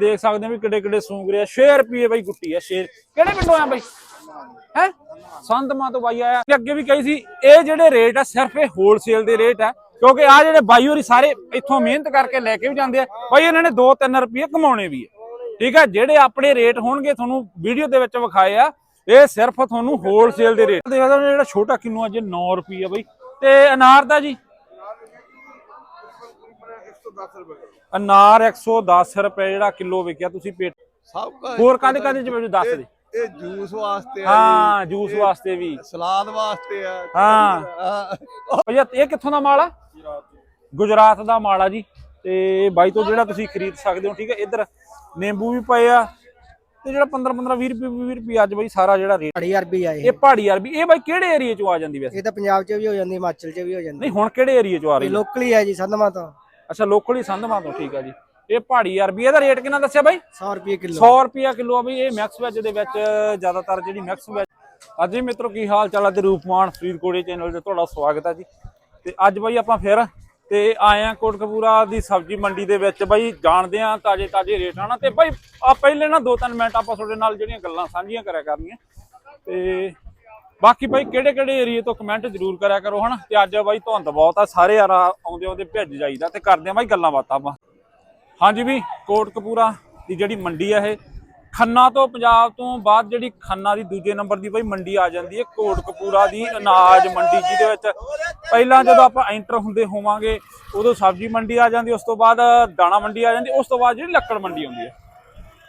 ਦੇਖ ਸਕਦੇ ਹੋ ਵੀ ਕਿੱਡੇ ਕਿੱਡੇ ਸੂੰਗ ਰਿਹਾ। 6 ਰੁਪਏ ਬਾਈ ਗੁੱਟੀ ਆ 6 ਕਿਹੜੇ ਪਿੰਡੋਂ ਆ ਬਾਈ? ਹੈ? ਸੰਤਮਾ ਤੋਂ ਬਾਈ ਆਇਆ। ਤੇ ਅੱਗੇ ਵੀ ਕਹੀ ਸੀ, ਇਹ ਜਿਹੜੇ ਰੇਟ ਆ, ਸਿਰਫ ਇਹ ਹੋਲਸੇਲ ਦੇ ਰੇਟ ਆ। ਕਿਉਂਕਿ ਆ ਜਿਹੜੇ ਬਾਈ ਹੋਰੀ ਸਾਰੇ ਇੱਥੋਂ ਮਿਹਨਤ ਕਰਕੇ ਲੈ ਕੇ ਵੀ ਜਾਂਦੇ ਆ। ਬਾਈ ਇਹਨਾਂ ਨੇ 2-3 ਰੁਪਏ ਕਮਾਉਣੇ ਵੀ ਆ। ਠੀਕ ਆ? ਜਿਹੜੇ ਆਪਣੇ ਰੇਟ ਹੋਣਗੇ, ਤੁਹਾਨੂੰ ਵੀਡੀਓ ਦੇ ਵਿੱਚ ਵਿਖਾਏ ਆ, ਇਹ ਸਿਰਫ ਤੁਹਾਨੂੰ ਹੋਲਸੇਲ ਦੇ ਰੇਟ। ਦੇਖੋ ਜਿਹੜਾ ਛੋਟਾ ਕਿੰਨੂ ਅੱਜ 9 ਰੁਪਏ ਬਾਈ। ਤੇ ਅਨਾਰ ਦਾ ਜੀ? ਅਨਾਰ 110 ਰੁਪਏ ਜਿਹੜਾ ਕਿਲੋ ਵਿਕਿਆ ਤੁਸੀਂ ਪੇਟ ਸਭ ਕੁਝ ਹੋਰ ਕਾਹਦੇ ਕਾਹਦੇ ਚ ਮੈਨੂੰ ਦੱਸ ਦੇ? ਇਹ ਜੂਸ ਵਾਸਤੇ ਆ ਹਾਂ ਜੂਸ ਵਾਸਤੇ ਵੀ। ਸਲਾਦ ਵਾਸਤੇ ਆ। ਹਾਂ। ਭਈਆ ਇਹ ਕਿੱਥੋਂ ਦਾ ਮਾਲ ਆ? ਗੁਜਰਾਤ ਦਾ ਮਾਲ ਆ ਜੀ। ਤੇ ਬਾਈ ਤੋਂ ਜਿਹੜਾ ਤੁਸੀਂ ਖਰੀਦ ਸਕਦੇ ਹੋ ਠੀਕ ਹੈ ਇੱਧਰ ਨਿੰਬੂ ਵੀ ਪਏ ਆ। ਤੇ ਜਿਹੜਾ 15 15 20 ਰੁਪਏ 20 ਰੁਪਏ ਅੱਜ ਬਾਈ ਸਾਰਾ ਜਿਹੜਾ ਰੇਟ ਪਹਾੜੀ ਅਰਬੀ ਆ ਇਹ। ਇਹ ਪਹਾੜੀ ਅਰਬੀ ਇਹ ਬਾਈ ਕਿਹੜੇ ਏਰੀਏ ਚੋਂ ਆ ਜਾਂਦੀ ਵੈਸੇ? ਇਹ ਤਾਂ ਪੰਜਾਬ 'ਚ ਵੀ ਹੋ ਜਾਂਦੀ ਹਿਮਾਚਲ 'ਚ ਵੀ ਹੋ ਜਾਂਦੀ। ਨਹੀਂ ਹੁਣ ਕਿਹੜੇ ਏਰੀਏ ਚੋਂ ਆ ਰਹੀ ਹੈ? ਲੋਕਲੀ ਹੈ ਜੀ ਸੰਧਮਾ ਤੋਂ। ਅੱਛਾ ਲੋਕਲੀ ਸੰਧਮਾ ਤੋਂ ਠੀਕ ਆ ਜੀ। ਇਹ ਪਹਾੜੀ ਅਰਬੀ ਇਹਦਾ ਰੇਟ ਕਿੰਨਾ ਦੱਸਿਆ ਬਾਈ? 100 ਰੁਪਏ ਕਿਲੋ। 100 ਰੁਪਿਆ ਕਿਲੋ ਆ ਬਈ ਇਹ ਮੈਕਸ ਵੈਜ ਦੇ ਵਿੱਚ ਜ਼ਿਆਦਾਤਰ ਜਿਹੜੀ ਮੈਕਸ ਵੈਜ ਅੱਜ ਵੀ ਮਿੱਤਰੋ ਕੀ ਹਾਲ ਚਾਲ ਹੈ ਤੇ ਰੂਪਮਾਨ ਫਰੀਦਕੋੜੇ ਚੈਨਲ ਤੇ ਤੁਹਾਡਾ ਸਵਾਗਤ ਹੈ ਜੀ। ਤੇ ਅੱਜ ਬਾਈ ਆਪਾਂ ਫਿਰ ਤੇ ਆਏ ਆ ਕੋਟਕਪੂਰਾ ਦੀ ਸਬਜ਼ੀ ਮੰਡੀ ਦੇ ਵਿੱਚ। ਬਾਈ ਜਾਣਦੇ ਆ ਤਾਜੇ ਤਾਜੇ ਰੇਟ ਹਨਾ ਤੇ ਬਾਈ ਆ ਪਹਿਲੇ ਨਾ ਦੋ ਤਿੰਨ ਮਿੰਟ ਆਪਾਂ ਤੁਹਾਡੇ ਨਾਲ ਜਿਹੜੀਆਂ ਗੱਲਾਂ ਸਾਂਝੀਆਂ ਕਰਿਆ ਕਰਨੀਆਂ। ਤੇ ਬਾਕੀ ਬਾਈ ਕਿਹੜੇ ਕਿਹੜੇ ਏਰੀਏ ਤੋਂ ਕਮੈਂਟ ਜ਼ਰੂਰ ਕਰਿਆ ਕਰੋ ਹਨਾ? ਤੇ ਅੱਜ ਬਾਈ ਧੁੰਦ ਬਹੁਤ ਆ, ਸਾਰੇ ਯਾਰ ਆਉਂਦੇ ਆਉਂਦੇ ਭਿੱਜ ਜਾਈਦਾ ਤੇ ਕਰਦੇ ਆ ਬਾਈ ਗੱਲਾਂ ਬਾਤਾਂ ਆਪਾਂ। ਹਾਂਜੀ ਵੀ, ਕੋਟਕਪੂਰਾ ਦੀ ਜਿਹੜੀ ਮੰਡੀ ਹੈ ਇਹ, ਖੰਨਾ ਤੋਂ ਪੰਜਾਬ ਤੋਂ ਬਾਅਦ ਜਿਹੜੀ ਖੰਨਾ ਦੀ ਦੂਜੇ ਨੰਬਰ ਦੀ ਬਈ ਮੰਡੀ ਆ ਜਾਂਦੀ ਹੈ, ਕੋਟਕਪੂਰਾ ਦੀ ਅਨਾਜ ਮੰਡੀ ਜਿਹਦੇ ਵਿੱਚ। ਪਹਿਲਾਂ ਜਦੋਂ ਆਪਾਂ ਐਂਟਰ ਹੁੰਦੇ ਹੋਵਾਂਗੇ, ਉਦੋਂ ਸਬਜ਼ੀ ਮੰਡੀ ਆ ਜਾਂਦੀ, ਉਸ ਤੋਂ ਬਾਅਦ ਦਾਣਾ ਮੰਡੀ ਆ ਜਾਂਦੀ, ਉਸ ਤੋਂ ਬਾਅਦ ਜਿਹੜੀ ਲੱਕੜ ਮੰਡੀ ਆਉਂਦੀ ਹੈ।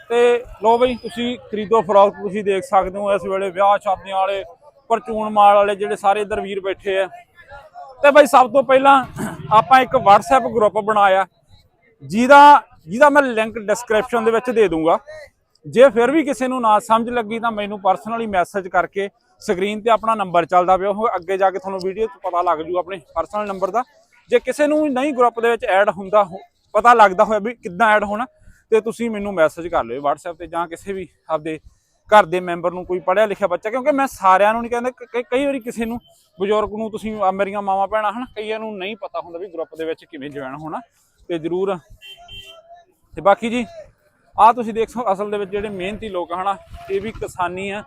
ਤੇ ਲੋ ਬਈ, ਤੁਸੀਂ ਖਰੀਦੋ ਫਰੋਕ ਤੁਸੀਂ ਦੇਖ ਸਕਦੇ ਹੋ, ਇਸ ਵੇਲੇ ਵਿਆਹ ਸ਼ਾਦੀਆਂ ਵਾਲੇ ਪਰਚੂਨ ਮਾਲ ਵਾਲੇ ਜਿਹੜੇ ਸਾਰੇ ਇਧਰ ਵੀਰ ਬੈਠੇ ਆ। ਤੇ ਬਈ ਸਭ ਤੋਂ ਪਹਿਲਾਂ ਆਪਾਂ ਇੱਕ WhatsApp ਗਰੁੱਪ ਬਣਾਇਆ। ਜਿਹਦਾ ਜਿਹਦਾ ਮੈਂ ਲਿੰਕ ਡਿਸਕ੍ਰਿਪਸ਼ਨ ਦੇ ਵਿੱਚ ਦੇ ਦੂੰਗਾ। ਜੇ ਫਿਰ ਵੀ ਕਿਸੇ ਨੂੰ ਨਾ ਸਮਝ ਲੱਗੀ ਤਾਂ ਮੈਨੂੰ ਪਰਸਨਲੀ ਮੈਸੇਜ ਕਰਕੇ ਸਕਰੀਨ ਤੇ ਆਪਣਾ ਨੰਬਰ ਚੱਲਦਾ ਪਿਆ। ਉਹ ਅੱਗੇ ਜਾ ਕੇ ਤੁਹਾਨੂੰ ਵੀਡੀਓ 'ਚ ਪਤਾ ਲੱਗ ਜੂ ਆਪਣੇ ਪਰਸਨਲ ਨੰਬਰ ਦਾ। ਜੇ ਕਿਸੇ ਨੂੰ ਨਹੀਂ ਗਰੁੱਪ ਦੇ ਵਿੱਚ ਐਡ ਹੁੰਦਾ ਪਤਾ ਲੱਗਦਾ ਹੋਇਆ ਵੀ ਕਿੱਦਾਂ ਐਡ ਹੋਣਾ, ਤੇ ਤੁਸੀਂ ਮੈਨੂੰ ਮੈਸੇਜ ਕਰ ਲਿਓ WhatsApp ਤੇ ਜਾਂ ਕਿਸੇ ਵੀ ਆਪਦੇ ਘਰ ਦੇ ਮੈਂਬਰ ਨੂੰ ਕੋਈ ਪੜ੍ਹਿਆ ਲਿਖਿਆ ਬੱਚਾ, ਕਿਉਂਕਿ ਮੈਂ ਸਾਰਿਆਂ ਨੂੰ ਨਹੀਂ ਕਹਿੰਦਾ ਕਈ- ਕਈ ਵਾਰੀ ਕਿਸੇ ਨੂੰ, ਬਜ਼ੁਰਗ ਨੂੰ ਤੁਸੀਂ ਮੇਰੀਆਂ ਮਾਵਾਂ ਭੈਣਾਂ ਹਨ, ਕਈਆਂ ਨੂੰ ਨਹੀਂ ਪਤਾ ਹੁੰਦਾ ਵੀ ਗਰੁੱਪ ਦੇ ਵਿੱਚ ਕਿਵੇਂ ਜੁਆਇਨ ਹੋਣਾ, ਤੇ ਜਰੂਰ। ਤੇ ਬਾਕੀ ਜੀ ਆ ਤੁਸੀਂ ਦੇਖ ਸਕਦੇ ਅਸਲ ਦੇ ਵਿੱਚ ਜਿਹੜੇ ਮਿਹਨਤੀ ਲੋਕ ਹਨਾ, ਇਹ ਵੀ ਕਿਸਾਨੀ ਆ।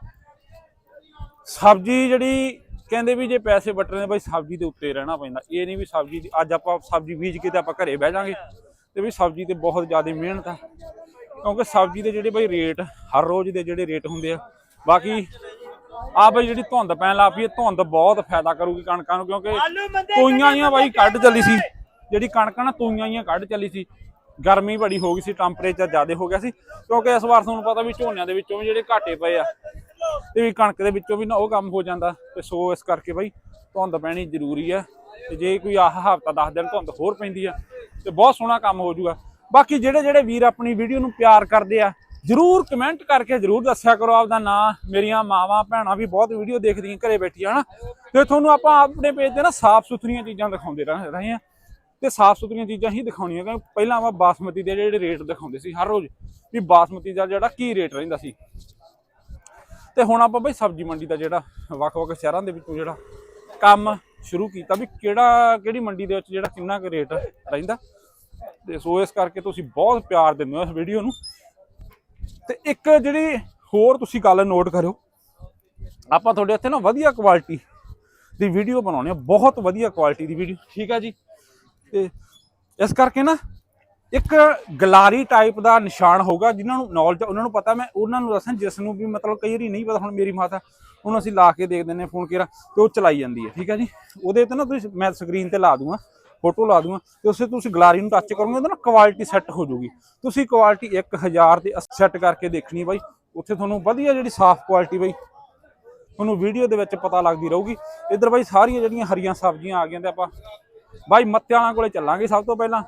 ਸਬਜ਼ੀ ਜਿਹੜੀ ਕਹਿੰਦੇ ਵੀ ਜੇ ਪੈਸੇ ਵੱਟਣੇ ਨੇ ਬਾਈ ਸਬਜ਼ੀ ਦੇ ਉੱਤੇ ਰਹਿਣਾ ਪੈਂਦਾ, ਇਹ ਨਹੀਂ ਵੀ ਸਬਜ਼ੀ ਦੀ, ਅੱਜ ਆਪਾਂ ਸਬਜ਼ੀ ਬੀਜ ਕੇ ਤੇ ਆਪਾਂ ਘਰੇ ਬਹਿ ਜਾਾਂਗੇ, ਤੇ ਵੀ ਸਬਜ਼ੀ ਤੇ ਬਹੁਤ ਜ਼ਿਆਦਾ ਮਿਹਨਤ ਆ। ਕਿਉਂਕਿ ਸਬਜ਼ੀ ਦੇ ਜਿਹੜੇ ਬਾਈ ਰੇਟ ਹਰ ਰੋਜ਼ ਦੇ ਜਿਹੜੇ ਰੇਟ ਹੁੰਦੇ ਆ। ਬਾਕੀ ਆ ਬਾਈ ਜਿਹੜੀ ਧੁੰਦ ਪੈਣ ਲੱਗ ਪਈ ਇਹ ਧੁੰਦ ਬਹੁਤ ਫਾਇਦਾ ਕਰੂਗੀ ਕਣਕਾਂ ਨੂੰ ਕਿਉਂਕਿ ਤੋਈਆਂ ਹੀ ਬਾਈ ਕੱਢ ਚੱਲੀ ਸੀ। ਜਿਹੜੀ ਕਣਕਾਂ ਨਾ ਤੋਈਆਂ ਹੀ ਕੱਢ ਚੱਲੀ ਸੀ। ਗਰਮੀ ਬੜੀ ਹੋ ਗਈ ਸੀ ਟੈਂਪਰੇਚਰ ਜ਼ਿਆਦਾ ਹੋ ਗਿਆ ਸੀ। ਕਿਉਂਕਿ ਇਸ ਵਾਰ ਤੁਹਾਨੂੰ ਪਤਾ ਵੀ ਝੋਨਿਆਂ ਦੇ ਵਿੱਚੋਂ ਵੀ ਜਿਹੜੇ ਘਾਟੇ ਪਏ ਆ ਤੇ ਵੀ ਕਣਕ ਦੇ ਵਿੱਚੋਂ ਵੀ ਨਾ ਉਹ ਕੰਮ ਹੋ ਜਾਂਦਾ। ਤੇ ਸੋ ਇਸ ਕਰਕੇ ਬਾਈ ਧੁੰਦ ਪੈਣੀ ਜ਼ਰੂਰੀ ਆ। ਤੇ ਜੇ ਕੋਈ ਆਹ ਹਫਤਾ 10 ਦਿਨ ਧੁੰਦ ਹੋਰ ਪੈਂਦੀ ਆ ਤੇ ਬਹੁਤ ਸੋਹਣਾ ਕੰਮ ਹੋ ਜਾਊਗਾ। ਬਾਕੀ ਜਿਹੜੇ ਜਿਹੜੇ ਵੀਰ ਆਪਣੀ ਵੀਡੀਓ ਨੂੰ ਪਿਆਰ ਕਰਦੇ ਆ, ਜਰੂਰ ਕਮੈਂਟ ਕਰਕੇ ਜਰੂਰ ਦੱਸਿਆ ਕਰੋ ਆਪਦਾ ਨਾਂ, ਮੇਰੀਆਂ ਮਾਵਾਂ ਭੈਣਾਂ ਵੀ ਬਹੁਤ ਵੀਡੀਓ ਦੇਖਦੀਆਂ ਘਰੇ ਬੈਠੀਆਂ ਹਨਾ। ਤੇ ਤੁਹਾਨੂੰ ਆਪਾਂ ਆਪਣੇ ਪੇਜ ਤੇ ਨਾ ਸਾਫ਼ ਸੁਥਰੀਆਂ ਚੀਜ਼ਾਂ ਦਿਖਾਉਂਦੇ ਰਹੇ ਆ ਤੇ ਸਾਫ਼ ਸੁਥਰੀਆਂ ਚੀਜ਼ਾਂ ਹੀ ਦਿਖਾਉਣੀਆਂ ਕਿਉਂਕਿ ਪਹਿਲਾਂ ਆਪਾਂ ਬਾਸਮਤੀ ਦੇ ਜਿਹੜੇ ਰੇਟ ਦਿਖਾਉਂਦੇ ਸੀ ਹਰ ਰੋਜ਼, ਵੀ ਬਾਸਮਤੀ ਦਾ ਜਿਹੜਾ ਕੀ ਰੇਟ ਰਹਿੰਦਾ ਸੀ। ਤੇ ਹੁਣ ਆਪਾਂ ਬਈ ਸਬਜ਼ੀ ਮੰਡੀ ਦਾ ਜਿਹੜਾ ਵੱਖ-ਵੱਖ ਸ਼ਹਿਰਾਂ ਦੇ ਵਿੱਚੋਂ ਜਿਹੜਾ ਕੰਮ ਸ਼ੁਰੂ ਕੀਤਾ ਵੀ ਕਿਹੜਾ, ਕਿਹੜੀ ਮੰਡੀ ਦੇ ਵਿੱਚ ਜਿਹੜਾ ਕਿੰਨਾ ਕੁ ਰੇਟ ਰਹਿੰਦਾ। ਤੇ ਸੋ ਇਸ ਕਰਕੇ ਤੁਸੀਂ ਬਹੁਤ ਪਿਆਰ ਦਿੰਦੇ ਹੋ ਇਸ ਵੀਡੀਓ ਨੂੰ। ਤੇ ਇੱਕ ਜਿਹੜੀ ਹੋਰ ਤੁਸੀਂ ਗੱਲ ਨੋਟ ਕਰਿਓ। ਆਪਾਂ ਤੁਹਾਡੇ ਇੱਥੇ ਨਾ ਵਧੀਆ ਕੁਆਲਿਟੀ ਦੀ ਵੀਡੀਓ ਬਣਾਉਣੀ ਆ ਬਹੁਤ ਵਧੀਆ ਕੁਆਲਿਟੀ ਦੀ ਵੀਡੀਓ ਠੀਕ ਆ ਜੀ? ਤੇ ਇਸ ਕਰਕੇ ਨਾ ਇੱਕ ਗਲਾਰੀ ਟਾਈਪ ਦਾ ਨਿਸ਼ਾਨ ਹੋਊਗਾ, ਜਿਨ੍ਹਾਂ ਨੂੰ ਨੌਲੇਜ ਉਹਨਾਂ ਨੂੰ ਪਤਾ, ਮੈਂ ਉਹਨਾਂ ਨੂੰ ਦੱਸਾਂ, ਜਿਸ ਨੂੰ ਵੀ ਮਤਲਬ ਕਈ ਵਾਰੀ ਨਹੀਂ ਪਤਾ, ਹੁਣ ਮੇਰੀ ਮਾਤਾ, ਉਹਨੂੰ ਅਸੀਂ ਲਾ ਕੇ ਦੇਖ ਦਿੰਨੇ ਫੋਨ ਕੇਰਾ, ਤੇ ਉਹ ਚਲਾਈ ਜਾਂਦੀ ਹੈ, ਠੀਕ ਹੈ ਜੀ? ਉਹਦੇ ਤੇ ਨਾ ਤੁਸੀਂ ਮੈਂ ਸਕਰੀਨ ਤੇ ਲਾ ਦੂੰਗਾ। ਫੋਟੋ ਲਾ ਦੂੰਗਾ ਤੇ ਉਸੇ ਤੁਸੀਂ ਗਲਾਰੀ ਨੂੰ ਟੱਚ ਕਰੋਗੇ ਉਹਦਾ ਨਾ ਕੁਆਲਿਟੀ ਸੈੱਟ ਹੋ ਜਾਊਗੀ। ਤੁਸੀਂ ਕੁਆਲਿਟੀ 1000 ਤੇ ਸੈੱਟ ਕਰਕੇ ਦੇਖਣੀ ਬਾਈ। ਉੱਥੇ ਤੁਹਾਨੂੰ ਵਧੀਆ ਜਿਹੜੀ ਸਾਫ਼ ਕੁਆਲਿਟੀ ਬਾਈ, ਤੁਹਾਨੂੰ ਵੀਡੀਓ ਦੇ ਵਿੱਚ ਪਤਾ ਲੱਗਦੀ ਰਹੂਗੀ। ਇੱਧਰ ਬਾਈ ਸਾਰੀਆਂ ਜਿਹੜੀਆਂ ਹਰੀਆਂ ਸਬਜ਼ੀਆਂ ਆ ਗਈਆਂ ਤੇ ਆਪਾਂ ਬਾਈ ਮੱਤਿਆਣਾ ਕੋਲੇ ਚੱਲਾਂਗੇ ਸਭ ਤੋਂ ਪਹਿਲਾਂ।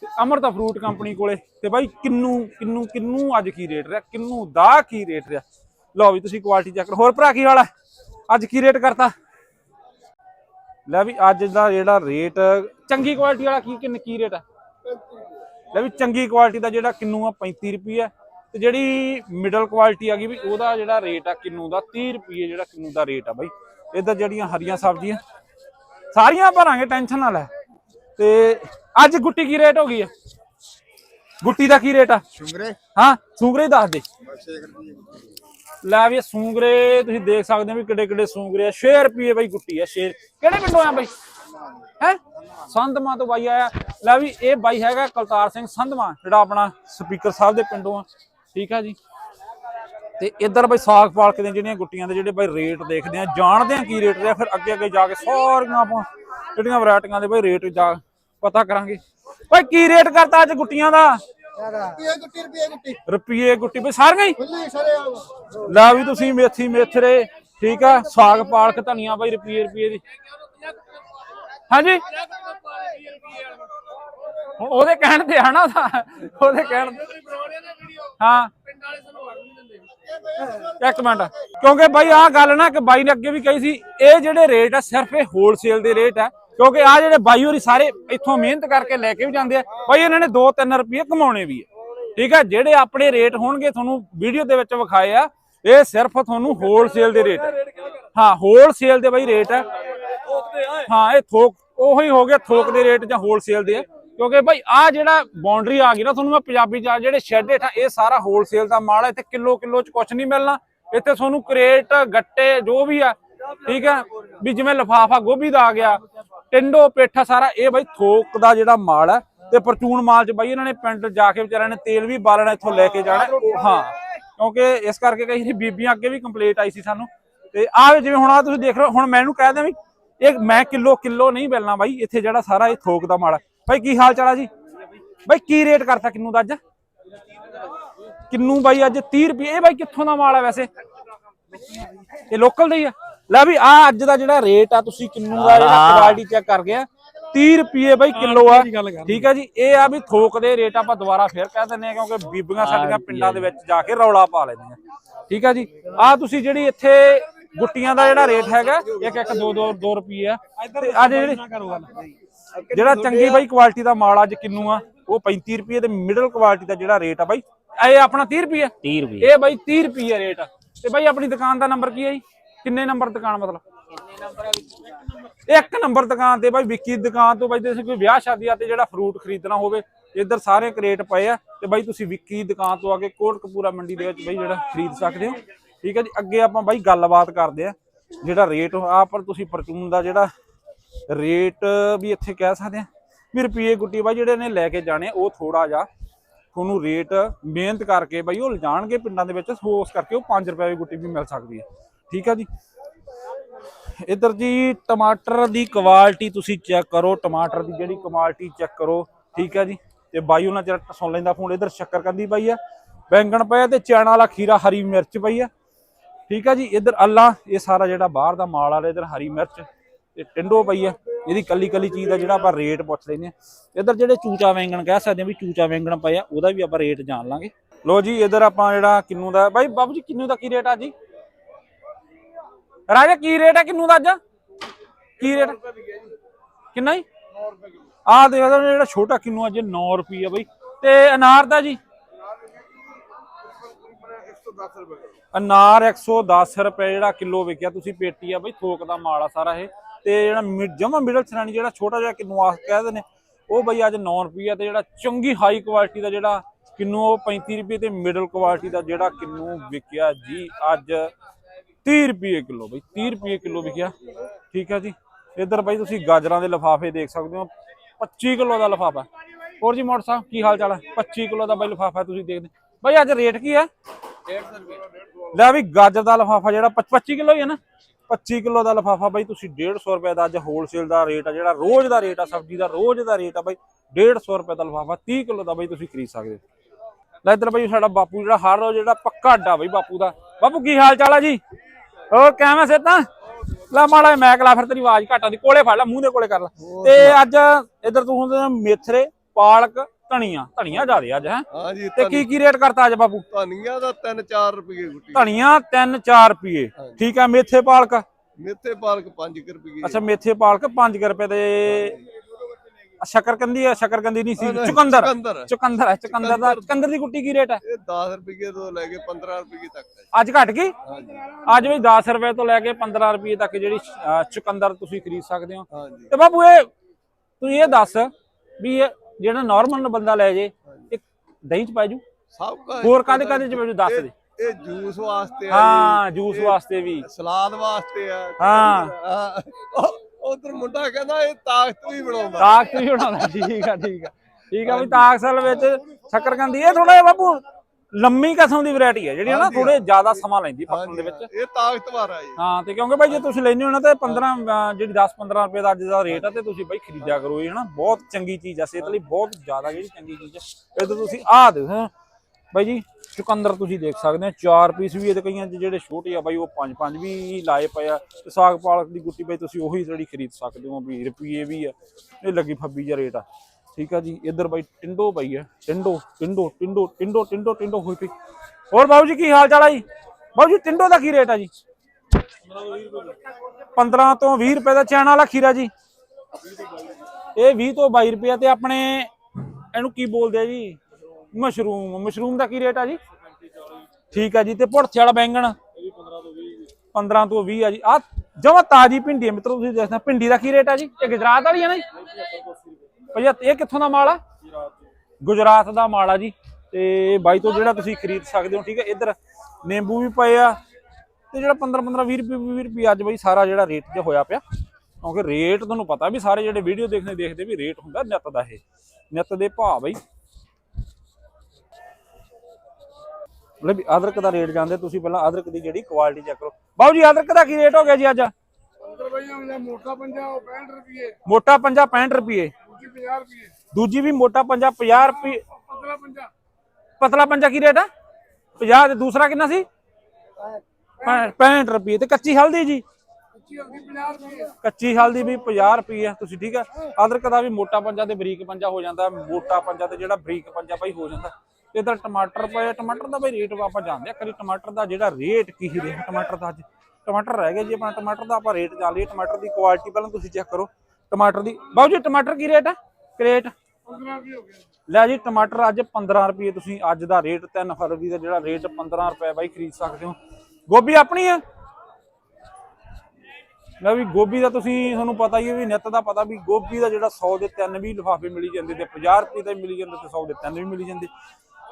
ਤੇ ਅਮਰਤਾ ਫਰੂਟ ਕੰਪਨੀ ਕੋਲੇ। ਤੇ ਬਾਈ ਕਿੰਨੂ ਕਿੰਨੂ ਕਿੰਨੂ ਅੱਜ ਕੀ ਰੇਟ ਰਿਹਾ? ਕਿੰਨੂ ਦਾ ਕੀ ਰੇਟ ਰਿਹਾ? ਲਓ ਵੀ ਤੁਸੀਂ ਕੁਆਲਿਟੀ ਚੈੱਕ ਕਰੋ। ਹੋਰ ਭਰਾ ਕੀ ਵਾਲਾ ਅੱਜ ਕੀ ਰੇਟ ਕਰਤਾ? ਲੈ ਵੀ ਅੱਜ ਦਾ ਜਿਹੜਾ ਰੇਟ ਚੰਗੀ ਕੁਆਲਿਟੀ ਵਾਲਾ ਕੀ ਕਿੰਨ ਕੀ ਰੇਟ ਹੈ ਲੈ ਵੀ ਚੰਗੀ ਕੁਆਲਿਟੀ ਦਾ ਜਿਹੜਾ ਕਿੰਨੂ ਆ 35 ਰੁਪਏ ਤੇ ਜਿਹੜੀ ਮਿਡਲ ਕੁਆਲਿਟੀ ਆ ਗਈ ਵੀ ਉਹਦਾ ਜਿਹੜਾ ਰੇਟ ਆ ਕਿੰਨੂ ਦਾ 30 ਰੁਪਏ ਜਿਹੜਾ ਕਿੰਨੂ ਦਾ ਰੇਟ ਆ ਬਾਈ। ਇੱਧਰ ਜਿਹੜੀਆਂ ਹਰੀਆਂ ਸਬਜ਼ੀਆਂ ਸਾਰੀਆਂ ਭਰਾਂਗੇ ਟੈਨਸ਼ਨ ਨਾ ਲੈ। ਤੇ ਅੱਜ ਗੁੱਟੀ ਕੀ ਰੇਟ ਹੋ ਗਈ ਹੈ ਗੁੱਟੀ ਦਾ ਕੀ ਰੇਟ ਆ? ਸ਼ੁੰਗਰੇ। ਹਾਂ ਸੂੰਗਰੇ ਦੱਸ ਦੇ। ਲੈ ਵੀ ਸੂੰਗਰੇ ਤੁਸੀਂ ਦੇਖ ਸਕਦੇ ਹੋ ਵੀ ਕਿੱਡੇ ਕਿੱਡੇ ਸੂੰਗਰੇ ਆ। 6 ਰੁਪਏ ਬਾਈ ਗੁੱਟੀ ਆ 6 ਕਿਹੜੇ ਪਿੰਡੋਂ ਆ ਬਾਈ? ਹੈ? ਸੰਧਮਾ ਤੋਂ ਬਾਈ ਆਇਆ। ਲੈ ਵੀ ਇਹ ਬਾਈ ਹੈਗਾ ਕਲਤਾਰ ਸਿੰਘ ਸੰਧਮਾ ਜਿਹੜਾ ਆਪਣਾ ਸਪੀਕਰ ਸਾਹਿਬ ਦੇ ਪਿੰਡੋਂ ਆ। ਠੀਕ ਆ ਜੀ। ਤੇ ਇੱਧਰ ਬਾਈ ਸਾਗ ਪਾਲਕ ਦੀਆਂ ਜਿਹੜੀਆਂ ਗੁੱਟੀਆਂ ਦੇ ਜਿਹੜੇ ਬਈ ਰੇਟ ਦੇਖਦੇ ਆ, ਜਾਣਦੇ ਆ ਕੀ ਰੇਟ ਰਿਹਾ ਫਿਰ ਅੱਗੇ ਅੱਗੇ ਜਾ ਕੇ ਸਾਰੀਆਂ ਆਪਾਂ ਜਿਹੜੀਆਂ ਵੈਰਾਈਟੀਆਂ ਦੇ ਬਾਈ ਰੇਟ ਜਾ ਪਤਾ ਕਰਾਂਗੇ। ਬਈ ਕੀ ਰੇਟ ਕਰਤਾ ਅੱਜ ਗੁੱਟੀਆਂ ਦਾ? ਰੁਪਏ ਗੁੱਟੀ ਰੁਪਏ ਗੁੱਟੀ। ਰੁਪਏ ਗੁੱਟੀ। ਬਈ ਸਾਰੀਆਂ ਹੀ? ਖੁੱਲੀ ਸਾਰੇ ਲੈ ਵੀ ਤੁਸੀਂ ਮੇਥੀ ਮੇਥਰੇ ਠੀਕ ਆ? ਸਾਗ ਪਾਲਕ ਧਨੀਆ ਬਾਈ ਰੁਪਏ ਰੁਪਏ ਦੀ। ਹਾਂਜੀ? ਹੁਣ ਉਹਦੇ ਕਹਿਣ ਤੇ ਆ ਨਾ ਉਹਦਾ, ਉਹਦੇ ਕਹਿਣ ਹਾਂ। ਇੱਕ ਮਿੰਟ। ਕਿਉਂਕਿ ਬਾਈ ਆਹ ਗੱਲ ਨਾ ਕਿ ਬਾਈ ਨੇ ਅੱਗੇ ਵੀ ਕਹੀ ਸੀ ਇਹ ਜਿਹੜੇ ਰੇਟ ਆ ਸਿਰਫ ਇਹ ਹੋਲਸੇਲ ਦੇ ਰੇਟ ਆ। ਕਿਉਂਕਿ ਆ ਜਿਹੜੇ ਬਾਈ ਹੋਰੀ ਸਾਰੇ ਇੱਥੋਂ ਮਿਹਨਤ ਕਰਕੇ ਲੈ ਕੇ ਵੀ ਜਾਂਦੇ ਆ। ਬਾਈ ਇਹਨਾਂ ਨੇ 2-3 ਰੁਪਏ ਕਮਾਉਣੇ ਵੀ ਆ। ਠੀਕ ਆ, ਜਿਹੜੇ ਆਪਣੇ ਰੇਟ ਹੋਣਗੇ ਤੁਹਾਨੂੰ ਵੀਡੀਓ ਦੇ ਵਿੱਚ ਵਿਖਾਏ ਆ, ਇਹ ਸਿਰਫ ਤੁਹਾਨੂੰ ਹੋਲਸੇਲ ਦੇ ਰੇਟ ਹਾਂ ਹੋਲਸੇਲ ਦੇ ਬਾਈ ਰੇਟ ਆ। ਹਾਂ, ਇਹ ਥੋਕ, ਉਹੀ ਹੋ ਗਿਆ ਥੋਕ ਦੇ ਰੇਟ ਜਾਂ ਹੋਲਸੇਲ ਦੇ ਕਿਉਂਕਿ ਭਾਈ ਆ ਜਿਹੜਾ ਬਾਉਂਡਰੀ ਆ ਗਈ ਨਾ, ਤੁਹਾਨੂੰ ਮੈਂ ਪੰਜਾਬੀ ਚ ਆ ਜਿਹੜੇ ਸ਼ੈੱਡ ਹੇਠਾਂ, ਇਹ ਸਾਰਾ ਹੋਲਸੇਲ ਦਾ ਮਾਲ ਹੈ ਇੱਥੇ ਕਿਲੋ ਕਿਲੋ ਚ ਕੁਝ ਨਹੀਂ ਮਿਲਣਾ। ਇੱਥੇ ਤੁਹਾਨੂੰ ਕ੍ਰੇਟ, ਗੱਟੇ, ਜੋ ਵੀ ਆ, ਠੀਕ ਹੈ ਵੀ ਜਿਵੇਂ ਲਫਾਫਾ ਗੋਭੀ ਦਾ ਆ ਗਿਆ ਟਿੰਡੋ ਪੇਠਾ ਸਾਰਾ ਇਹ ਬਾਈ ਥੋਕ ਦਾ ਜਿਹੜਾ ਮਾਲ ਹੈ ਤੇ ਪਰਚੂਨ ਮਾਲ ਚ ਬਾਈ ਇਹਨਾਂ ਨੇ ਪਿੰਡ ਜਾ ਕੇ ਵਿਚਾਰਿਆਂ ਨੇ ਤੇਲ ਵੀ ਬਾਲਣਾ ਇੱਥੋਂ ਲੈ ਕੇ ਜਾਣਾ। ਹਾਂ ਕਿਉਂਕਿ ਇਸ ਕਰਕੇ ਕਈ ਬੀਬੀਆਂ ਅੱਗੇ ਵੀ ਕੰਪਲੇਂਟ ਆਈ ਸੀ ਸਾਨੂੰ। ਤੇ ਆਹ ਜਿਵੇਂ ਹੁਣ ਆ ਤੁਸੀਂ ਦੇਖ ਰਹੇ ਹੁਣ ਮੈਨੂੰ ਕਹਿ ਦਿਆਂ ਵੀ ਇਹ ਮੈਂ ਕਿਲੋ ਕਿਲੋ ਨਹੀਂ ਮਿਲਣਾ ਬਾਈ ਇੱਥੇ ਜਿਹੜਾ ਸਾਰਾ ਇਹ ਥੋਕ ਦਾ ਮਾਲ ਹੈ। ਬਾਈ ਕੀ ਹਾਲ ਚਾਲ ਆ ਜੀ? ਬਾਈ ਕੀ ਰੇਟ ਕਰਤਾ ਕਿੰਨੂ ਦਾ ਅੱਜ? ਕਿੰਨੂ ਬਾਈ ਅੱਜ 30 ਰੁਪਏ ਇਹ ਬਾਈ ਕਿੱਥੋਂ ਦਾ ਮਾਲ ਹੈ ਵੈਸੇ? ਇਹ ਲੋਕਲ ਦਾ ਹੀ ਆ ਲੈ ਵੀ ਆ ਅੱਜ ਦਾ ਜਿਹੜਾ ਰੇਟ ਆ ਤੁਸੀਂ ਕਿੰਨੂ ਦਾ ਜਿਹੜਾ ਕੁਆਲਿਟੀ ਚੈੱਕ ਕਰ ਗਿਆ 30 ਰੁਪਏ ਬਾਈ ਕਿਲੋ ਆ। ਠੀਕ ਆ ਜੀ ਇਹ ਆ ਵੀ ਥੋਕ ਦੇ ਰੇਟ ਆਪਾਂ ਦੁਬਾਰਾ ਫੇਰ ਕਹਿ ਦਿੰਦੇ ਆ ਕਿਉਂਕਿ ਬੀਬੀਆਂ ਸਾਡੀਆਂ ਪਿੰਡਾਂ ਦੇ ਵਿੱਚ ਜਾ ਕੇ ਰੌਲਾ ਪਾ ਲੈਂਦੀਆਂ। ਠੀਕ ਆ ਜੀ ਆ ਤੁਸੀਂ ਜਿਹੜੀ ਇੱਥੇ ਗੁੱਟੀਆਂ ਦਾ ਜਿਹੜਾ ਰੇਟ ਹੈਗਾ ਇੱਕ ਇੱਕ 2 2 2 ਰੁਪਏ ਆ। ਤੇ ਆ ਜਿਹੜੀ ਜਿਹੜਾ ਚੰਗੀ ਬਾਈ ਕੁਆਲਿਟੀ ਦਾ ਮਾਲ ਅੱਜ ਕਿੰਨੂ ਆ ਉਹ 35 ਰੁਪਏ ਤੇ ਮਿਡਲ ਕੁਆਲਿਟੀ ਦਾ ਜਿਹੜਾ ਰੇਟ ਆ ਬਾਈ ਇਹ ਆਪਣਾ 30 ਰੁਪਏ 30 ਰੁਪਏ। ਇਹ ਬਾਈ 30 ਰੁਪਏ ਰੇਟ ਆ। ਤੇ ਬਾਈ ਆਪਣੀ ਦੁਕਾਨ ਦਾ ਨੰਬਰ ਕੀ ਹੈ ਜੀ? ਕਿੰਨੇ ਨੰਬਰ ਦੁਕਾਨ ਮਤਲਬ? ਇੱਕ ਨੰਬਰ ਦੁਕਾਨ ਤੇ ਬਾਈ ਵਿੱਕੀ ਦੁਕਾਨ ਤੋਂ ਬਾਈ ਜੇ ਤੁਸੀਂ ਕੋਈ ਵਿਆਹ ਸ਼ਾਦੀ ਆ ਤੇ ਜਿਹੜਾ ਫਰੂਟ ਖਰੀਦਣਾ ਹੋਵੇ ਇੱਧਰ ਸਾਰੇ ਕਰੇਟ ਪਏ ਆ। ਤੇ ਬਾਈ ਤੁਸੀਂ ਵਿੱਕੀ ਦੁਕਾਨ ਤੋਂ ਆ ਕੇ ਕੋਟਕਪੂਰਾ ਮੰਡੀ ਦੇ ਵਿੱਚ ਬਾਈ ਜਿਹੜਾ ਖਰੀਦ ਸਕਦੇ ਹੋ। ਠੀਕ ਹੈ ਜੀ ਅੱਗੇ ਆਪਾਂ ਬਾਈ ਗੱਲਬਾਤ ਕਰਦੇ ਆ ਜਿਹੜਾ ਰੇਟ ਆ ਪਰ ਤੁਸੀਂ ਪਰਚੂਨ ਦਾ ਜਿਹੜਾ ਰੇਟ ਵੀ ਇੱਥੇ ਕਹਿ ਸਕਦੇ ਆ। ਵੀ ਰੁਪਏ ਗੁੱਟੀ ਬਾਈ ਜਿਹੜੇ ਨੇ ਲੈ ਕੇ ਜਾਣੇ ਉਹ ਥੋੜਾ ਜਿਹਾ ਤੁਹਾਨੂੰ ਰੇਟ ਮਿਹਨਤ ਕਰਕੇ ਬਾਈ ਉਹ ਲਿਜਾਣਗੇ ਪਿੰਡਾਂ ਦੇ ਵਿੱਚ ਉਸ ਕਰਕੇ ਉਹ 5 ਰੁਪਏ ਦੀ ਗੁੱਟੀ ਵੀ ਮਿਲ ਸਕਦੀ ਹੈ। ਠੀਕ ਆ ਜੀ। ਇਧਰ ਜੀ ਟਮਾਟਰ ਦੀ ਕੁਆਲਿਟੀ ਤੁਸੀਂ ਚੈੱਕ ਕਰੋ, ਟਮਾਟਰ ਦੀ ਜਿਹੜੀ ਕੁਆਲਿਟੀ ਚੈੱਕ ਕਰੋ, ਠੀਕ ਆ ਜੀ। ਤੇ ਬਾਈ ਉਹਨਾਂ ਚਿਰ ਸੁਣ ਲੈਂਦਾ ਫੋਨ, ਇਧਰ ਸ਼ੱਕਰਕੰਦੀ ਪਈ ਆ, ਬੈਂਗਣ ਪਿਆ ਤੇ ਚੈਣਾ ਵਾਲਾ ਖੀਰਾ ਹਰੀ ਮਿਰਚ ਪਈ ਆ। ਠੀਕ ਆ ਜੀ, ਇਧਰ ਅੱਲਾ, ਇਹ ਸਾਰਾ ਜਿਹੜਾ ਬਾਹਰ ਦਾ ਮਾਲ ਆ, ਇਧਰ ਹਰੀ ਮਿਰਚ ਤੇ ਟਿੰਡੋ ਪਈ ਆ। ਇਹਦੀ ਕੱਲੀ ਕੱਲੀ ਚੀਜ਼ ਦਾ ਜਿਹੜਾ ਆਪਾਂ ਰੇਟ ਪੁੱਛ ਲੈਨੇ ਆ। ਇਧਰ ਜਿਹੜੇ ਚੂਚਾ ਵੈਂਗਣ ਕਹਿ ਸਕਦੇ ਆ ਵੀ ਚੂਚਾ ਵੈਂਗਣ ਪਏ ਆ, ਉਹਦਾ ਵੀ ਆਪਾਂ ਰੇਟ ਜਾਣ ਲਾਂਗੇ। ਲੋ ਜੀ, ਇਧਰ ਆਪਾਂ ਜਿਹੜਾ ਕਿੰਨੂ ਦਾ, ਬਾਈ ਬਾਬੂ ਜੀ, ਕਿੰਨੂ ਦਾ ਕੀ ਰੇਟ ਆ ਜੀ? ਰਾਜਾ, ਕੀ ਰੇਟ ਹੈ ਕਿੰਨੂ ਦਾ ਅੱਜ? ਕੀ ਰੇਟ ਕਿੰਨਾ ਜੀ? ਆਹ ਦੇਖ ਲਓ ਜਿਹੜਾ ਛੋਟਾ ਕਿੰਨੂ ਅੱਜ 9 ਰੁਪਏ ਆ ਬਈ। ਤੇ ਅਨਾਰ ਦਾ ਜੀ? ਅਨਾਰ 110 ਰੁਪਏ ਜਿਹੜਾ ਕਿਲੋ ਵਿਕਿਆ। ਤੁਸੀਂ ਪੇਟੀ ਆ ਬਈ, ਥੋਕ ਦਾ ਮਾਲ ਆ ਸਾਰਾ ਇਹ। ਤੇ ਜਿਹੜਾ ਜਮਾ ਮਿਡਲ ਸਰਾਣੀ ਜਿਹੜਾ ਛੋਟਾ ਜਿਹਾ ਕਿੰਨੂ ਆਖ ਕਹਿੰਦੇ ਨੇ, ਉਹ ਬਈ ਅੱਜ 9 ਰੁਪਏ ਤੇ ਜਿਹੜਾ ਚੰਗੀ ਹਾਈ ਕੁਆਲਿਟੀ ਦਾ ਜਿਹੜਾ ਕਿੰਨੂ ਉਹ 35 ਰੁਪਏ ਤੇ ਮਿਡਲ ਕੁਆਲਿਟੀ ਦਾ ਜਿਹੜਾ ਕਿੰਨੂ ਵਿਕਿਆ ਜੀ ਅੱਜ। 30 ਰੁਪਏ ਕਿਲੋ ਬਈ 30 ਰੁਪਏ ਕਿਲੋ ਵਿਕਿਆ। ਠੀਕ ਹੈ ਜੀ? ਇੱਧਰ ਬਾਈ ਤੁਸੀਂ ਗਾਜਰਾਂ ਦੇ ਲਫਾਫੇ ਦੇਖ ਸਕਦੇ ਹੋ। 25 ਕਿਲੋ ਦਾ ਲਫਾਫਾ। ਹੋਰ ਜੀ ਮੋਟਰ ਸਾਹਿਬ, ਕੀ ਹਾਲ ਚਾਲ ਹੈ 25 ਕਿਲੋ ਦਾ ਬਾਈ ਲਫਾਫਾ ਤੁਸੀਂ ਦੇਖਦੇ। ਬਾਈ ਅੱਜ ਰੇਟ ਕੀ ਹੈ 150 ਰੁਪਏ ਲੈ ਵੀ ਗਾਜਰ ਦਾ ਲਫਾਫਾ ਜਿਹੜਾ 25 ਕਿਲੋ ਹੀ ਹੈ ਨਾ? 25 ਕਿਲੋ ਦਾ ਲਫਾਫਾ ਬਾਈ ਤੁਸੀਂ 150 ਰੁਪਏ ਦਾ ਅੱਜ ਹੋਲਸੇਲ ਦਾ ਰੇਟ ਆ, ਜਿਹੜਾ ਰੋਜ਼ ਦਾ ਰੇਟ ਆ, ਸਬਜ਼ੀ ਦਾ ਰੋਜ਼ ਦਾ ਰੇਟ ਆ ਬਾਈ। 150 ਰੁਪਏ ਦਾ ਲਫਾਫਾ 30 ਕਿਲੋ ਦਾ ਬਾਈ ਤੁਸੀਂ ਖਰੀਦ ਸਕਦੇ ਹੋ। ਲੈ ਇੱਧਰ ਬਾਈ ਸਾਡਾ ਬਾਪੂ ਜਿਹੜਾ ਹਰ ਰੋਜ਼ ਜਿਹੜਾ ਪੱਕਾ ਅੱਡਾ ਬਾਈ ਬਾਪੂ ਦਾ। ਬਾਪੂ, ਕੀ ਹਾਲ ਚਾਲ ਆ ਜੀ? ਉਹ ਕਿਵੇਂ ਸੇਤਾ ਲੈ ਮਾੜਾ ਮੈਕ ਲਾ ਫਿਰ ਤੇਰੀ ਆਵਾਜ਼ ਘੱਟ ਆਉਂਦੀ ਕੋਲੇ ਫੜ ਲੈ ਮੂੰਹ ਦੇ ਕੋਲੇ ਕਰ ਲੈ। ਤੇ ਅੱਜ ਇੱਧਰ ਤੂੰ ਹੁੰਦੇ ਮੇਥਰੇ ਪਾਲਕ ਧਨੀਆ। ਧਨੀਆ ਜ਼ਿਆਦੇ ਅੱਜ ਹੈ? ਤੇ ਕੀ ਕੀ ਰੇਟ ਕਰਤਾ ਅੱਜ ਬਾਪੂ? ਧਨੀਆ ਦਾ 3-4 ਰੁਪਏ ਗੁੱਟੀ। ਧਨੀਆ 3-4 ਰੁਪਏ। ਠੀਕ ਹੈ ਮੇਥੇ ਪਾਲਕ? ਮੇਥੇ ਪਾਲਕ 5 ਰੁਪਏ। ਅੱਛਾ ਮੇਥੇ ਪਾਲਕ 5 ਰੁਪਏ ਦੇ ਸ਼ਕਰਕੰਦੀ ਹੈ ਸ਼ਕਰਕੰਦੀ ਨਹੀਂ ਸੀ। ਚੁਕੰਦਰ। ਚੁਕੰਦਰ ਹੈ। ਚੁਕੰਦਰ ਦਾ। ਚੁਕੰਦਰ। ਦੀ ਗੁੱਟੀ ਕੀ ਰੇਟ ਹੈ? ਇਹ 10 ਰੁਪਏ ਤੋਂ ਲੈ ਕੇ 15 ਰੁਪਏ ਤੱਕ ਹੈ। ਅੱਜ ਘਟ ਗਈ? ਅੱਜ ਵੀ 10 ਰੁਪਏ ਤੋਂ ਲੈ ਕੇ 15 ਰੁਪਏ ਤੱਕ ਜਿਹੜੀ ਚੁਕੰਦਰ ਤੁਸੀਂ ਖਰੀਦ ਸਕਦੇ ਹੋ। ਤੇ ਬਾਬੂ ਇਹ ਤੂੰ ਇਹ ਦੱਸ ਵੀ ਇਹ ਜਿਹੜਾ ਨਾਰਮਲ ਬੰਦਾ ਲੈ ਜੇ ਇਹ ਦਹੀਂ ਚ ਪੈ ਜੂ ਸਭ ਕੁਝ ਹੋਰ ਕਾਦੇ ਕਾਦੇ ਚ ਪੈ ਜੂ ਦੱਸ ਦੇ। ਇਹ ਜੂਸ ਵਾਸਤੇ ਹਾਂ ਜੂਸ ਵਾਸਤੇ ਵੀ। ਸਲਾਦ ਵਾਸਤੇ ਆ। ਹਾਂ। ਉਧਰ ਮੁੰਡਾ ਕਹਿੰਦਾ ਇਹ ਤਾਕਤ ਵੀ ਬਣਾਉਂਦਾ। ਤਾਕਤ ਵੀ ਬਣਾਉਂਦਾ ਠੀਕ ਆ ਠੀਕ ਆ। ਠੀਕ ਆ ਵੀ ਤਾਕਸਲ ਵਿੱਚ ਸ਼ੱਕਰਕੰਦੀ ਇਹ ਥੋੜਾ ਜਿਹਾ ਬਾਪੂ ਲੰਮੀ ਕਿਸਮ ਦੀ ਵੈਰਾਈਟੀ ਹੈ ਜਿਹੜੀ ਨਾ ਥੋੜੇ ਜ਼ਿਆਦਾ ਸਮਾਂ ਲੈਂਦੀ ਪੱਕਣ ਦੇ ਵਿੱਚ। ਇਹ ਤਾਕਤਵਰ ਆ ਜੀ। ਹਾਂ ਤੇ ਕਿਉਂਕਿ ਭਾਈ ਜੇ ਤੁਸੀਂ ਲੈਣੇ ਹੋ ਨਾ ਤੇ 15 ਅਹ ਜਿਹੜੀ 10 15 ਰੁਪਏ ਦਾ ਅੱਜ ਦਾ ਰੇਟ ਆ ਤੇ ਤੁਸੀਂ ਭਾਈ ਖਰੀਦਿਆ ਕਰੋ ਇਹ ਹਨਾ ਬਹੁਤ ਚੰਗੀ ਚੀਜ਼ ਆ ਸਿਹਤ ਲਈ ਬਹੁਤ ਜ਼ਿਆਦਾ ਜਿਹੜੀ ਚੰਗੀ ਚੀਜ਼ ਆ। ਇਹ ਤੁਸੀਂ ਆਹ ਦੇਖੋ ਭਾਈ ਜੀ ਚੁਕੰਦਰ ਤੁਸੀਂ ਦੇਖ ਸਕਦੇ ਹੋ, ਚਾਰ ਪੀਸ ਵੀ ਇਹਦੇ ਕਈਆਂ ਜਿਹੜੇ ਛੋਟੇ ਆ ਬਾਈ, ਉਹ ਪੰਜ ਪੰਜ ਵੀ ਲਾਏ ਪਏ ਆ। ਤੇ ਸਾਗ ਪਾਲਕ ਦੀ ਗੁੱਟੀ ਬਾਈ, ਤੁਸੀਂ ਉਹੀ ਜਿਹੜੀ ਖਰੀਦ ਸਕਦੇ ਹੋ ਵੀ ਰੁਪਈਏ ਵੀ ਆ। ਇਹ ਲੱਗੀ ਫੱਬੀ ਜਿਹਾ ਰੇਟ ਆ। ਠੀਕ ਆ ਜੀ, ਇੱਧਰ ਬਾਈ ਟਿੰਡੋ ਬਾਈ ਆ। ਟਿੰਡੋ ਟਿੰਡੋ ਟਿੰਡੋ ਟਿੰਡੋ ਟਿੰਡੋ ਟਿੰਡੋ, ਹੋਈ ਪਈ। ਹੋਰ ਬਾਬੂ ਜੀ, ਕੀ ਹਾਲ ਚਾਲ ਆ ਜੀ? ਬਾਬੂ ਜੀ, ਟਿੰਡੋ ਦਾ ਕੀ ਰੇਟ ਆ ਜੀ? 15 ਤੋਂ 20 ਰੁਪਏ ਦਾ ਚੈਨ ਵਾਲਾ ਖੀਰਾ ਜੀ। ਇਹ 20 ਤੋਂ 22 ਰੁਪਏ ਤੇ ਆਪਣੇ, ਇਹਨੂੰ ਕੀ ਬੋਲਦੇ ਆ ਜੀ? ਮਸ਼ਰੂਮ ਮਸ਼ਰੂਮ ਦਾ ਕੀ ਰੇਟ ਆ ਜੀ? ਠੀਕ ਆ ਜੀ, ਤੇ ਭੁਰਥੇ ਵਾਲਾ ਬੈਂਗਣ? 15 ਤੋਂ 20 ਆ ਜੀ। ਆ ਜਮਾ ਤਾਜੀ ਭਿੰਡੀ ਹੈ ਮਿੱਤਰੋ, ਤੁਸੀਂ ਦੇਖਦੇ ਭਿੰਡੀ ਦਾ ਕੀ ਰੇਟ ਆ ਜੀ? ਇਹ ਗੁਜਰਾਤ ਵਾਲੀ ਆ ਨਾ ਜੀ? ਭਈਆ, ਇਹ ਕਿੱਥੋਂ ਦਾ ਮਾਲ ਆ? ਗੁਜਰਾਤ ਦਾ ਮਾਲ ਆ ਜੀ। ਤੇ ਬਾਈ ਤੋਂ ਜਿਹੜਾ ਤੁਸੀਂ ਖਰੀਦ ਸਕਦੇ ਹੋ, ਠੀਕ ਹੈ ਇੱਧਰ ਨਿੰਬੂ ਵੀ ਪਏ ਆ। ਤੇ ਜਿਹੜਾ 15 15 20 ਰੁਪਏ 20 ਰੁਪਏ, ਅੱਜ ਬਾਈ ਸਾਰਾ ਜਿਹੜਾ ਰੇਟ ਜਿਹਾ ਹੋਇਆ ਪਿਆ। ਕਿਉਂਕਿ ਰੇਟ ਤੁਹਾਨੂੰ ਪਤਾ ਵੀ ਸਾਰੇ ਜਿਹੜੇ ਵੀਡੀਓ ਦੇਖਦੇ ਦੇਖਦੇ ਵੀ ਰੇਟ ਹੁੰਦਾ, ਨਿੱਤ ਦਾ ਇਹ। ਨਿੱਤ ਦੇ ਭਾਅ ਬਾਈ। ਮਤਲਬ ਅਦਰਕ ਦਾ ਰੇਟ ਜਾਣਦੇ ਤੁਸੀਂ ਪਹਿਲਾਂ ਅਦਰਕ ਦੀ ਜਿਹੜੀ ਕੁਆਲਿਟੀ ਚੈੱਕ ਕਰੋ। ਬਾਬੂ ਜੀ ਅਦਰਕ ਦਾ ਕੀ ਰੇਟ ਹੋ ਗਿਆ ਜੀ ਅੱਜ? ਮੋਟਾ ਪੰਜਾ ਉਹ 65 ਰੁਪਏ ਮੋਟਾ ਪੰਜਾ 65 ਰੁਪਏ ਦੂਜੀ 50 ਰੁਪਏ ਦੂਜੀ ਵੀ ਮੋਟਾ ਪੰਜਾ 50 ਰੁਪਏ ਪਤਲਾ ਪੰਜਾ ਪਤਲਾ ਪੰਜਾ ਕੀ ਰੇਟ ਆ? 50 ਤੇ ਦੂਸਰਾ ਕਿੰਨਾ ਸੀ? 65 ਰੁਪਏ ਤੇ ਕੱਚੀ ਹਲਦੀ ਜੀ? ਕੱਚੀ ਹਲਦੀ 50 ਰੁਪਏ ਕੱਚੀ ਹਲਦੀ ਵੀ 50 ਰੁਪਏ ਤੁਸੀਂ ਠੀਕ ਆ? ਅਦਰਕ ਦਾ ਵੀ ਮੋਟਾ ਪੰਜਾ ਤੇ ਬਰੀਕ ਪੰਜਾ ਹੋ ਜਾਂਦਾ ਮੋਟਾ ਪੰਜਾ ਤੇ ਜਿਹੜਾ ਬਰੀਕ ਪੰਜਾ ਭਾਈ ਹੋ ਜਾਂਦਾ। ਤੇ ਇਧਰ ਟਮਾਟਰ ਪਏ, ਟਮਾਟਰ ਦਾ ਭਾਈ ਰੇਟ ਆਪਾਂ ਜਾਣਦੇ ਆ ਕਰੀ ਟਮਾਟਰ ਦਾ ਜਿਹੜਾ ਰੇਟ ਕੀ ਰਿਹਾ ਟਮਾਟਰ ਦਾ ਅੱਜ। ਟਮਾਟਰ ਰਹਿ ਗਿਆ ਜੀ ਆਪਣਾ, ਟਮਾਟਰ ਦਾ ਆਪਾਂ ਰੇਟ ਜਾਣ ਲਈਏ, ਟਮਾਟਰ ਦੀ ਕੁਆਲਿਟੀ ਪਹਿਲਾਂ ਤੁਸੀਂ ਚੈੱਕ ਕਰੋ। ਟਮਾਟਰ ਦੀ ਬਾਬੂ ਜੀ, ਟਮਾਟਰ ਕੀ ਰੇਟ ਆ? ਕ੍ਰੇਟ? 15 ਰੁਪਏ ਹੋ ਗਿਆ ਲੈ ਜੀ, ਟਮਾਟਰ ਅੱਜ 15 ਰੁਪਏ, ਤੁਸੀਂ ਅੱਜ ਦਾ ਰੇਟ 3 ਫਰਵਰੀ ਦਾ ਜਿਹੜਾ ਰੇਟ 15 ਰੁਪਏ ਬਾਈ ਖਰੀਦ ਸਕਦੇ ਹੋ। ਗੋਭੀ ਆਪਣੀ ਹੈ ਲੈ ਵੀ ਗੋਭੀ ਦਾ ਤੁਸੀਂ, ਤੁਹਾਨੂੰ ਪਤਾ ਹੀ ਹੈ ਵੀ ਨਿੱਤ ਦਾ ਪਤਾ ਵੀ ਗੋਭੀ ਦਾ ਜਿਹੜਾ 100 ਦੇ 3 ਵੀ ਲਿਫਾਫੇ ਮਿਲੀ ਜਾਂਦੇ ਤੇ 50 ਰੁਪਏ ਦਾ ਵੀ ਮਿਲੀ ਜਾਂਦੇ ਤੇ 100 ਦੇ 3 ਵੀ ਮਿਲੀ ਜਾਂਦੇ।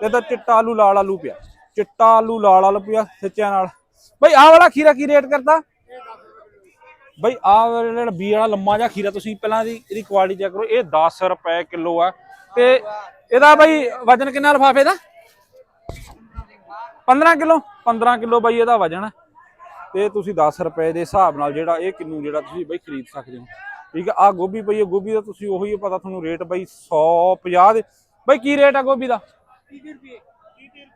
ਤੇ ਤਾਂ ਚਿੱਟਾ ਆਲੂ ਲਾਲ ਆਲੂ ਪਿਆ। ਚਿੱਟਾ ਆਲੂ ਲਾਲ ਆਲੂ ਪਿਆ, ਸੱਚਿਆਂ ਨਾਲ। ਬਈ, ਆਹ ਵਾਲਾ ਖੀਰਾ ਕੀ ਰੇਟ ਕਰਦਾ? ਬਈ, ਆਹ ਜਿਹੜਾ ਬੀ ਵਾਲਾ ਲੰਮਾ ਜਿਹਾ ਖੀਰਾ ਤੁਸੀਂ ਪਹਿਲਾਂ ਇਹਦੀ ਇਹਦੀ ਕੁਆਲਿਟੀ ਚੈੱਕ ਕਰੋ, ਇਹ 10 ਰੁਪਏ ਕਿਲੋ ਆ। ਤੇ ਇਹਦਾ ਬਈ ਵਜਨ ਕਿੰਨਾ ਲਿਫਾਫੇ ਦਾ? 15 ਕਿਲੋ? 15 ਕਿਲੋ ਬਈ ਇਹਦਾ ਵਜਨ ਤੇ ਤੁਸੀਂ 10 ਰੁਪਏ ਦੇ ਹਿਸਾਬ ਨਾਲ ਜਿਹੜਾ ਇਹ ਕਿੰਨੂ ਜਿਹੜਾ ਤੁਸੀਂ ਬਈ ਖਰੀਦ ਸਕਦੇ ਹੋ। ਠੀਕ ਆ ਆ ਗੋਭੀ ਪਈ ਹੈ ਗੋਭੀ ਦਾ ਤੁਸੀਂ ਉਹੀ ਪਤਾ ਤੁਹਾਨੂੰ ਰੇਟ ਬਈ 150 ਦੇ। ਬਈ, ਕੀ ਰੇਟ ਆ ਗੋਭੀ ਦਾ?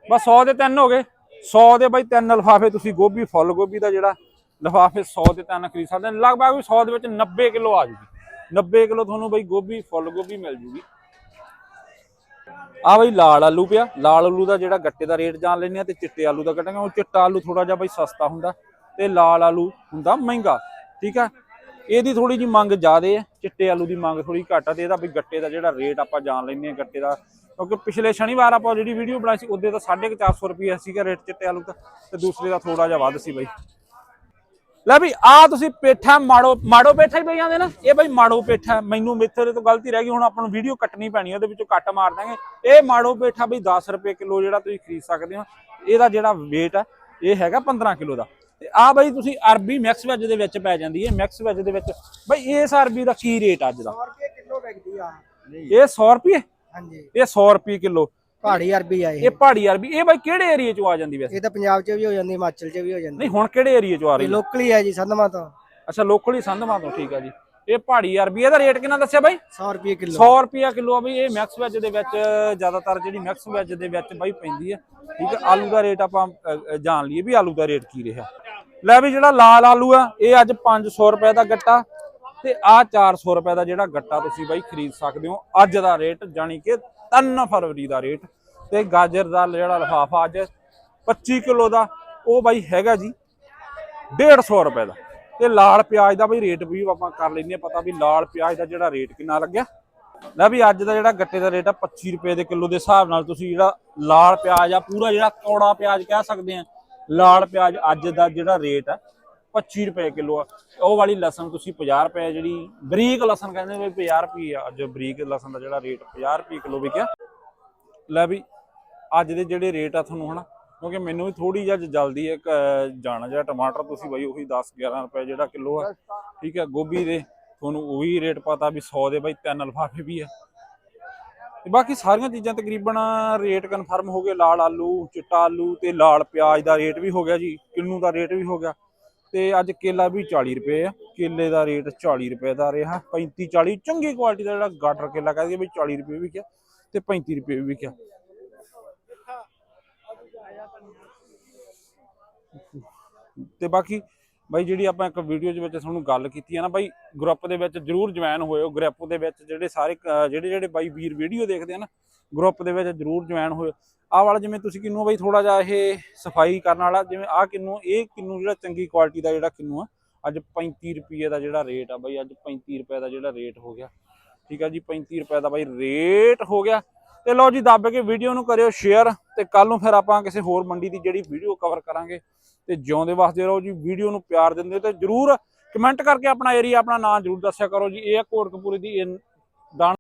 ਬਸ 100 ਦੇ ਤਿੰਨ ਹੋ ਗਏ। 100 ਦੇ ਬਾਈ ਤਿੰਨ ਲਿਫਾਫੇ, ਤੁਸੀਂ ਗੋਭੀ, ਫੁੱਲ ਗੋਭੀ ਦਾ ਜਿਹੜਾ ਲਿਫਾਫੇ 100 ਦੇ ਤਿੰਨ ਖਰੀਦ ਸਕਦੇ ਹੋ। ਲਗਭਗ ਵੀ 100 ਦੇ ਵਿੱਚ 90 ਕਿਲੋ ਆ ਜੂਗੀ। 90 ਕਿਲੋ ਤੁਹਾਨੂੰ ਬਈ ਗੋਭੀ, ਫੁੱਲ ਗੋਭੀ ਮਿਲ ਜੂਗੀ। ਆ ਬਈ ਲਾਲ ਆਲੂ ਪਿਆ। ਲਾਲ ਆਲੂ ਦਾ ਜਿਹੜਾ ਗੱਟੇ ਦਾ ਰੇਟ ਜਾਣ ਲੈਣੇ ਆ ਤੇ ਚਿੱਟੇ ਆਲੂ ਦਾ ਕੱਟਾਂਗੇ ਉਹ ਚਿੱਟਾ ਆਲੂ ਥੋੜਾ ਜਿਹਾ ਬਈ ਸਸਤਾ ਹੁੰਦਾ ਤੇ ਲਾਲ ਆਲੂ ਹੁੰਦਾ ਮਹਿੰਗਾ। ਠੀਕ ਆ? ਇਹਦੀ ਥੋੜੀ ਜੀ ਮੰਗ ਜ਼ਿਆਦੇ ਹੈ। ਚਿੱਟੇ ਆਲੂ ਦੀ ਮੰਗ ਥੋੜੀ ਘੱਟ ਆ ਤੇ ਇਹਦਾ ਵੀ ਗੱਟੇ ਦਾ ਜਿਹੜਾ ਰੇਟ ਆਪਾਂ ਜਾਣ ਲੈਣੇ ਆ ਗੱਟੇ ਦਾ ਕਿਉਂਕਿ ਪਿਛਲੇ ਸ਼ਨੀਵਾਰ ਆਪਾਂ ਜਿਹੜੀ ਵੀਡੀਓ ਬਣਾਈ ਸੀ ਉਹਦੇ ਤਾਂ 450 ਰੁਪਏ ਸੀਗਾ ਰੇਟ ਚਿੱਟੇ ਆਲੂ ਦਾ ਤੇ ਦੂਸਰੇ ਦਾ ਥੋੜਾ ਜਿਹਾ ਵੱਧ ਸੀ ਬਈ। ਲੈ ਵੀ ਆ ਤੁਸੀਂ ਪੇਠਾ ਮਾੜੋ ਮਾੜੋ ਪੇਠਾ ਹੀ ਬਈ ਜਾਂਦੇ ਨਾ ਇਹ ਬਈ ਮਾੜੋ ਪੇਠਾ ਮੈਨੂੰ ਮੇਥੇ ਤੋਂ ਗਲਤੀ ਰਹਿ ਗਈ ਹੁਣ ਆਪਾਂ ਨੂੰ ਵੀਡੀਓ ਕੱਟਣੀ ਪੈਣੀ ਉਹਦੇ ਵਿੱਚੋਂ ਕੱਟ ਮਾਰ ਦਾਂਗੇ। ਇਹ ਮਾੜੋ ਪੇਠਾ ਬਈ 10 ਰੁਪਏ ਕਿਲੋ ਜਿਹੜਾ ਤੁਸੀਂ ਖਰੀਦ ਸਕਦੇ ਹੋ ਇਹਦਾ ਜਿਹੜਾ weight ਆ ਇਹ ਹੈਗਾ 15 ਕਿਲੋ ਦਾ। ਤੇ ਆ ਬਈ ਤੁਸੀਂ ਅਰਬੀ ਮਿਕਸ ਵੈਜ ਦੇ ਵਿੱਚ ਪੈ ਜਾਂਦੀ ਹੈ ਮਿਕਸ ਵੈਜ ਦੇ ਵਿੱਚ। ਬਈ ਇਸ ਅਰਬੀ ਦਾ ਕੀ ਰੇਟ ਅੱਜ ਦਾ? 100 ਰੁਪਏ ਕਿਲੋ ਵਿਕਦੀ ਆ। ਇਹ 100 ਰੁਪਏ ਹਾਂਜੀ। ਇਹ 100 ਰੁਪਏ ਕਿਲੋ। ਪਹਾੜੀ ਅਰਬੀ ਆ ਇਹ। ਇਹ ਪਹਾੜੀ ਅਰਬੀ ਇਹ ਬਈ ਕਿਹੜੇ ਏਰੀਏ ਚੋਂ ਆ ਜਾਂਦੀ ਵੈਸੇ? ਇਹ ਤਾਂ ਪੰਜਾਬ 'ਚ ਵੀ ਹੋ ਜਾਂਦੀ ਹਿਮਾਚਲ 'ਚ ਵੀ ਹੋ ਜਾਂਦੀ। ਨਹੀਂ ਹੁਣ ਕਿਹੜੇ ਏਰੀਏ ਚੋਂ ਆ ਰਹੀ ਇਹ ਹੈ? ਲੋਕਲੀ ਹੈ ਜੀ ਸੰਧਮਾ ਤੋਂ। ਅੱਛਾ ਲੋਕਲੀ ਸੰਧਮਾ ਤੋਂ ਠੀਕ ਆ ਜੀ। ਇਹ ਪਹਾੜੀ ਅਰਬੀ ਇਹਦਾ ਰੇਟ ਕਿੰਨਾ ਦੱਸਿਆ ਬਾਈ? 100 ਰੁਪਏ ਕਿਲੋ। 100 ਰੁਪਿਆ ਕਿਲੋ ਆ ਬਈ ਇਹ ਮਿਕਸ ਵੈਜ ਦੇ ਵਿੱਚ ਜ਼ਿਆਦਾਤਰ ਜਿਹੜੀ ਮਿਕਸ ਵੈਜ ਦੇ ਵਿੱਚ ਬਾਈ ਪੈਂਦੀ ਹੈ। ਠੀਕ ਹੈ ਆਲੂ ਦਾ ਰੇਟ ਆਪਾਂ ਅ, ਅ, ਜਾਣ ਲਈਏ ਵੀ ਆਲੂ ਦਾ ਰੇਟ ਕੀ ਰਿਹਾ। ਲੈ ਵੀ ਜਿਹੜਾ ਲਾਲ ਆਲੂ ਆ ਇਹ ਅੱਜ 500 ਰੁਪਏ ਦਾ ਗੱਟਾ। ਤੇ ਆ 400 ਰੁਪਏ ਦਾ ਜਿਹੜਾ ਗੱਟਾ ਤੁਸੀਂ ਬਾਈ ਖਰੀਦ ਸਕਦੇ ਹੋ, ਅੱਜ ਦਾ ਰੇਟ ਜਾਨੀ ਕਿ 3 ਫਰਵਰੀ ਦਾ ਰੇਟ। ਤੇ ਗਾਜਰ ਦਾ ਜਿਹੜਾ ਲਿਫਾਫਾ ਅੱਜ 25 ਕਿਲੋ ਦਾ, ਉਹ ਬਾਈ ਹੈਗਾ ਜੀ 150 ਰੁਪਏ ਦਾ। ਤੇ ਲਾਲ ਪਿਆਜ਼ ਦਾ ਬਈ ਰੇਟ ਵੀ ਆਪਾਂ ਕਰ ਲੈਂਦੇ ਆ ਪਤਾ ਵੀ ਲਾਲ ਪਿਆਜ਼ ਦਾ ਜਿਹੜਾ ਰੇਟ ਕਿੰਨਾ ਲੱਗਿਆ। ਲੈ ਵੀ ਅੱਜ ਦਾ ਜਿਹੜਾ ਗੱਟੇ ਦਾ ਰੇਟ ਆ 25 ਰੁਪਏ ਦੇ ਕਿਲੋ ਦੇ ਹਿਸਾਬ ਨਾਲ ਤੁਸੀਂ ਜਿਹੜਾ ਲਾਲ ਪਿਆਜ਼ ਆ, ਪੂਰਾ ਜਿਹੜਾ ਕੌੜਾ ਪਿਆਜ਼ ਕਹਿ ਸਕਦੇ ਆ ਲਾਲ ਪਿਆਜ਼ ਅੱਜ ਦਾ ਜਿਹੜਾ ਰੇਟ ਆ 25 ਰੁਪਏ ਕਿਲੋ ਆ। ਉਹ ਵਾਲੀ ਲਸਣ ਤੁਸੀਂ 50 ਰੁਪਏ ਜਿਹੜੀ, ਬਰੀਕ ਲਸਣ ਕਹਿੰਦੇ ਵੀ 50 ਰੁਪਏ ਆ। ਅੱਜ ਬਰੀਕ ਲਸਣ ਦਾ ਜਿਹੜਾ ਰੇਟ 50 ਰੁਪਏ ਕਿਲੋ ਵਿਕਿਆ। ਲੈ ਵੀ, ਅੱਜ ਦੇ ਜਿਹੜੇ ਰੇਟ ਆ ਤੁਹਾਨੂੰ ਹਨਾ, ਕਿਉਂਕਿ ਮੈਨੂੰ ਵੀ ਥੋੜੀ ਜਿਹੀ ਜਲਦੀ ਹੈ ਜਾਣਾ ਜਿਹੜਾ ਟਮਾਟਰ ਤੁਸੀਂ ਬਾਈ ਉਹੀ 10 11 ਰੁਪਏ ਜਿਹੜਾ ਕਿਲੋ ਆ। ਠੀਕ ਹੈ ਗੋਭੀ ਦੇ, ਤੁਹਾਨੂੰ ਉਹੀ ਰੇਟ ਪਤਾ ਵੀ 100 ਦੇ ਬਾਈ ਤਿੰਨ ਲਫਾਫੇ ਵੀ ਆ। ਤੇ ਬਾਕੀ ਸਾਰੀਆਂ ਚੀਜ਼ਾਂ ਤਕਰੀਬਨ ਰੇਟ ਕਨਫਰਮ ਹੋ ਗਏ, ਲਾਲ ਆਲੂ, ਚਿੱਟਾ ਆਲੂ ਤੇ ਲਾਲ ਪਿਆਜ਼ ਦਾ ਰੇਟ ਵੀ ਹੋ ਗਿਆ ਜੀ, ਕਿੰਨੂ ਦਾ ਰੇਟ ਵੀ ਹੋ ਗਿਆ। ਤੇ ਅੱਜ ਕੇਲਾ ਵੀ 40 ਰੁਪਏ ਆ। ਕੇਲੇ ਦਾ ਰੇਟ 40 ਰੁਪਏ ਦਾ ਰਿਹਾ। 35 40 ਚੰਗੀ ਕੁਆਲਿਟੀ ਦਾ ਜਿਹੜਾ ਗਾਟਰ ਕੇਲਾ ਕਹਿੰਦੇ ਵੀ 40 ਰੁਪਏ ਵੀ ਕਿਹਾ ਤੇ 35 ਰੁਪਏ ਵੀ ਕਿਹਾ। ਤੇ ਬਾਕੀ ਬਾਈ ਜਿਹੜੀ ਆਪਾਂ ਇੱਕ ਵੀਡੀਓ ਦੇ ਵਿੱਚ ਤੁਹਾਨੂੰ ਗੱਲ ਕੀਤੀ ਹੈ ਨਾ ਬਾਈ ਗਰੁੱਪ ਦੇ ਵਿੱਚ ਜਰੂਰ ਜੁਆਇਨ ਹੋਇਓ ਗਰੁੱਪ ਦੇ ਵਿੱਚ ਜਿਹੜੇ ਸਾਰੇ ਜਿਹੜੇ ਜਿਹੜੇ ਬਾਈ ਵੀਰ ਵੀਡੀਓ ਦੇਖਦੇ ਆ ਨਾ ਗਰੁੱਪ ਦੇ ਵਿੱਚ ਜਰੂਰ ਜੁਆਇਨ ਹੋਇਓ। ਆਹ ਵਾਲਾ ਜਿਵੇਂ ਤੁਸੀਂ ਕਿੰਨੂ ਬਾਈ ਥੋੜਾ ਜਿਹਾ ਇਹ ਸਫ਼ਾਈ ਕਰਨ ਵਾਲਾ, ਜਿਵੇਂ ਆਹ ਕਿੰਨੂ, ਇਹ ਕਿੰਨੂ ਜਿਹੜਾ ਚੰਗੀ ਕੁਆਲਿਟੀ ਦਾ ਜਿਹੜਾ ਕਿੰਨੂ ਆ, ਅੱਜ 35 ਰੁਪਏ ਦਾ ਜਿਹੜਾ ਰੇਟ ਆ ਬਾਈ, ਅੱਜ 35 ਰੁਪਏ ਦਾ ਜਿਹੜਾ ਰੇਟ ਹੋ ਗਿਆ। ਠੀਕ ਆ ਜੀ 35 ਰੁਪਏ ਦਾ ਬਾਈ ਰੇਟ ਹੋ ਗਿਆ। ਤੇ ਲਓ ਜੀ, ਦੱਬ ਕੇ ਵੀਡੀਓ ਨੂੰ ਕਰਿਓ ਸ਼ੇਅਰ ਤੇ ਕੱਲ ਨੂੰ ਫਿਰ ਆਪਾਂ ਕਿਸੇ ਹੋਰ ਮੰਡੀ ਦੀ ਜਿਹੜੀ ਵੀਡੀਓ ਕਵਰ ਕਰਾਂਗੇ। ਤੇ ਜਿਉਂਦੇ ਵਾਸਤੇ ਰਹੋ ਜੀ, ਵੀਡੀਓ ਨੂੰ ਪਿਆਰ ਦਿੰਦੇ ਤੇ ਜਰੂਰ ਕਮੈਂਟ ਕਰਕੇ ਆਪਣਾ ਏਰੀਆ ਆਪਣਾ ਨਾਮ ਜਰੂਰ ਦੱਸਿਆ ਕਰੋ ਜੀ। ਇਹ ਆ ਕੋਟਕਪੂਰੇ ਦੀ ਇਹ ਦਾਣਾ